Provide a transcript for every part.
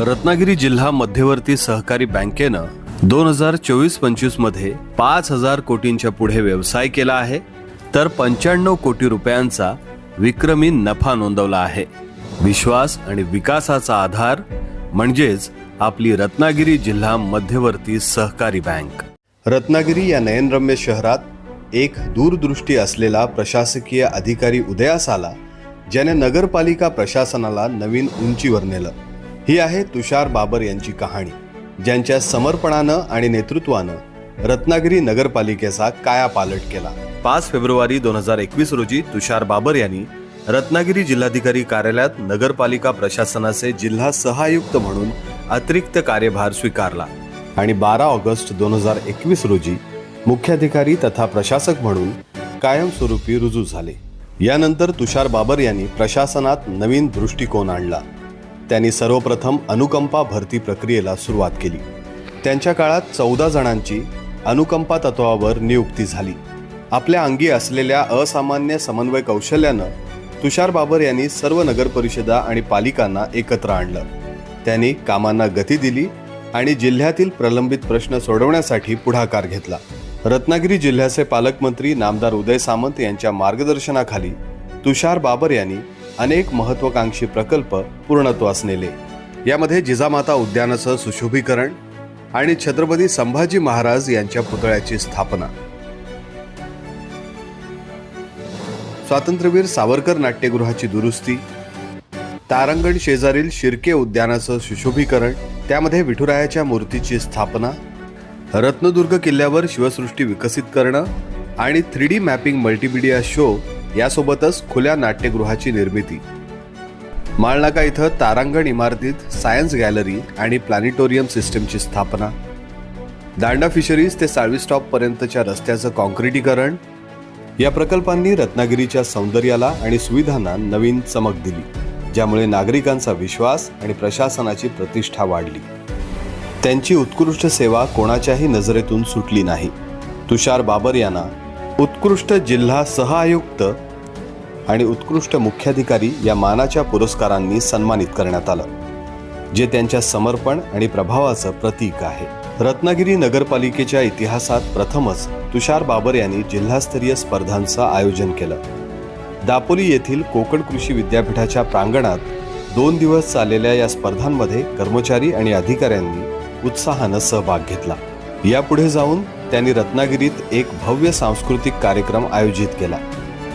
रत्नागिरी जिल्हा मध्यवर्ती सहकारी बँकेनं दोन हजार चोवीस पंचवीसमध्ये पाच हजार कोटींच्या पुढे व्यवसाय केला आहे तर पंच्याण्णव कोटी रुपयांचा विक्रमी नफा नोंदवला आहे. विश्वास आणि विकासाचा आधार म्हणजेच आपली रत्नागिरी जिल्हा मध्यवर्ती सहकारी बँक. रत्नागिरी या नयनरम्य शहरात एक दूरदृष्टी असलेला प्रशासकीय अधिकारी उदयास आला ज्याने नगरपालिका प्रशासनाला नवीन उंचीवर नेलं. ही आहे तुषार बाबर यांची कहाणी ज्यांच्या समर्पणानं आणि नेतृत्वानं रत्नागिरी नगरपालिकेचा कायापालट केला. पाच फेब्रुवारी दोन हजार एकवीस रोजी तुषार बाबर यांनी रत्नागिरी जिल्हाधिकारी कार्यालयात नगरपालिका प्रशासनाचे जिल्हा सहायुक्त म्हणून अतिरिक्त कार्यभार स्वीकारला आणि बारा ऑगस्ट दोन हजार एकवीस रोजी मुख्याधिकारी तथा प्रशासक म्हणून कायमस्वरूपी रुजू झाले. यानंतर तुषार बाबर यांनी प्रशासनात नवीन दृष्टिकोन आणला. त्यांनी सर्वप्रथम अनुकंपा भरती प्रक्रियेला सुरुवात केली. त्यांच्या काळात चौदा जणांची अनुकंपा तत्वावर नियुक्ती झाली. आपल्या अंगी असलेल्या असामान्य समन्वय कौशल्यानं तुषार बाबर यांनी सर्व नगरपरिषदा आणि पालिकांना एकत्र आणलं. त्यांनी कामांना गती दिली आणि जिल्ह्यातील प्रलंबित प्रश्न सोडवण्यासाठी पुढाकार घेतला. रत्नागिरी जिल्ह्याचे पालकमंत्री नामदार उदय सामंत यांच्या मार्गदर्शनाखाली तुषार बाबर यांनी अनेक महत्वाकांक्षी प्रकल्प पूर्णत्वास नेले यामध्ये जिजामाता उद्यानाचं सुशोभीकरण आणि छत्रपती संभाजी महाराज यांच्या पुतळ्याची स्थापना. स्वातंत्र्यवीर सावरकर नाट्यगृहाची दुरुस्ती. तारांगण शेजारील शिर्के उद्यानाचं सुशोभीकरण त्यामध्ये विठुरायाच्या मूर्तीची स्थापना रत्नदुर्ग किल्ल्यावर शिवसृष्टी विकसित करणं आणि three D mapping multimedia show यासोबतच खुल्या नाट्यगृहाची निर्मिती. माळनाका इथं तारांगण इमारतीत सायन्स गॅलरी आणि प्लॅनिटोरियम सिस्टीमची स्थापना. दांडा फिशरीज ते साळवी स्टॉपपर्यंतच्या रस्त्याचं कॉन्क्रिटीकरण या प्रकल्पांनी रत्नागिरीच्या सौंदर्याला आणि सुविधांना नवीन चमक दिली ज्यामुळे नागरिकांचा विश्वास आणि प्रशासनाची प्रतिष्ठा वाढली. त्यांची उत्कृष्ट सेवा कोणाच्याही नजरेतून सुटली नाही. तुषार बाबर यांना उत्कृष्ट जिल्हा सहआयुक्त आणि उत्कृष्ट मुख्याधिकारी या मानाच्या पुरस्कारांनी सन्मानित करण्यात आलं जे त्यांच्या समर्पण आणि प्रभावाचं प्रतीक आहे. रत्नागिरी नगरपालिकेच्या इतिहासात प्रथमच तुषार बाबर यांनी जिल्हास्तरीय स्पर्धांचं आयोजन केलं. दापोली येथील कोकण कृषी विद्यापीठाच्या प्रांगणात दोन दिवस चाललेल्या या स्पर्धांमध्ये कर्मचारी आणि अधिकाऱ्यांनी उत्साहानं सहभाग घेतला. यापुढे जाऊन त्यांनी रत्नागिरीत एक भव्य सांस्कृतिक कार्यक्रम आयोजित केला.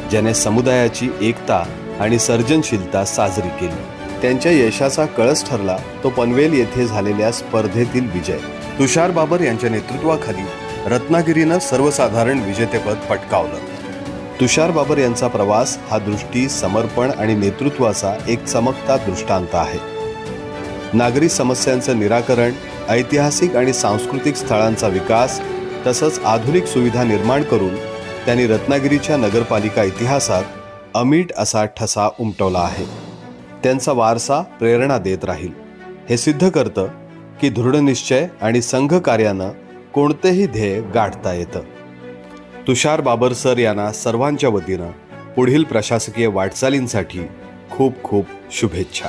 ज्याने समुदायाची एकता आणि सर्जनशीलता साजरी केली. त्यांच्या यशाचा कळस ठरला तो पनवेल येथे झालेल्या स्पर्धेतील विजय. तुषार बाबर यांच्या नेतृत्वाखाली रत्नागिरीनं सर्वसाधारण विजेतेपद पटकावलं. तुषार बाबर यांचा प्रवास हा दृष्टी समर्पण आणि नेतृत्वाचा एक चमकता दृष्टांत आहे. नागरी समस्यांचं निराकरण ऐतिहासिक आणि सांस्कृतिक स्थळांचा विकास तसंच आधुनिक सुविधा निर्माण करून त्यांनी रत्नागिरीच्या नगरपालिका इतिहासात अमीट असा ठसा उमटवला आहे. त्यांचा वारसा प्रेरणा देत राहील. हे सिद्ध करतं की दृढनिश्चय आणि संघ कार्यानं कोणतेही ध्येय गाठता येतं. तुषार बाबर सर यांना सर्वांच्या वतीनं पुढील प्रशासकीय वाटचालींसाठी खूप खूप शुभेच्छा.